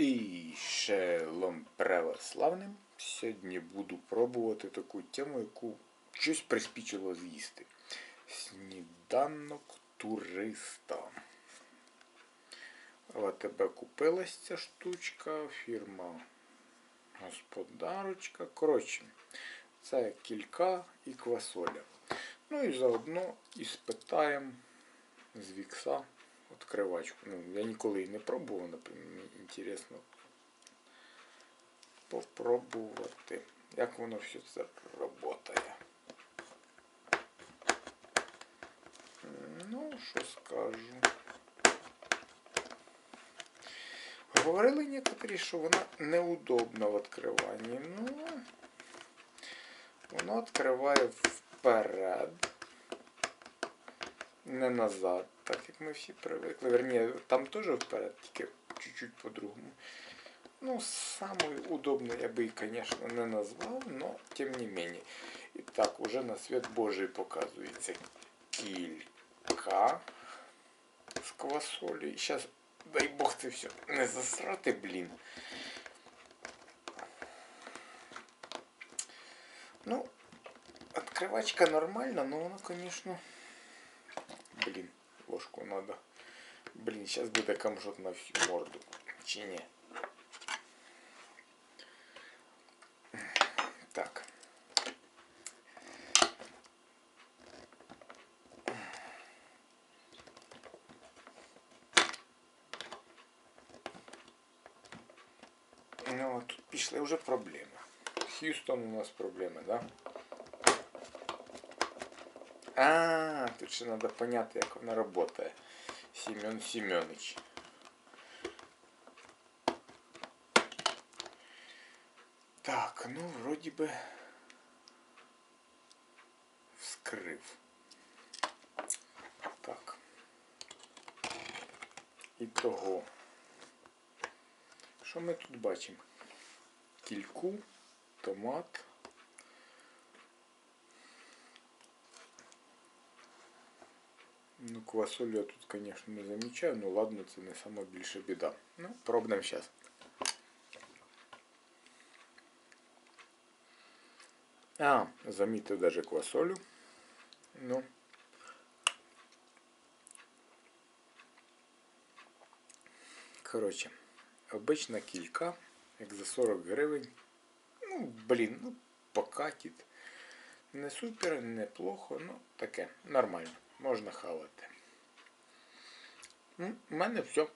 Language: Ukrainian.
І шелом православним. Сьогодні буду пробувати таку тему, яку щось приспічило з'їсти. Сніданок туриста. В АТБ купилась ця штучка, фірма Господарочка. Коротше, це кілька і квасоля. Ну і заодно і спитаємо з вікса відкривачку. Ну, я ніколи її не пробував, наприклад, мені інтересно попробувати, як воно все це працює. Ну, що скажу. Говорили некоторі, що вона неудобна в відкриванні. Ну, воно відкриває вперед, не назад, так як ми всі привикли. Верні, там теж вперед, тільки чуть-чуть по-другому. Ну, самую удобную я бы, конечно, не назвал, но тем не менее. Итак, уже на свет Божий показується кілька з квасолі. Сейчас, дай Бог, це все не засрати, блін. Ну, открывачка нормальна, но вона, конечно, блін, ложку надо. Блін, сейчас буде камшот на всю морду. Чи ні? Так. Ну, а тут пішли вже проблеми. Х'юстон у нас проблеми, да? А, тут ще треба поняти, як вона працює. Семен Семенович. Так, ну вроді би вскрив. Так. І того. Що ми тут бачимо? Кільку, томат. Ну, квасоль я тут, конечно, не замічаю, ну ладно, це не сама більша біда. Ну, пробуємо зараз. А, замітив даже квасолю. Ну. Коротше, обична кілька, як за 40 гривень. Ну, блін, ну, покатить. Не супер, не плохо, ну таке, нормально, можна хавати. У мене все.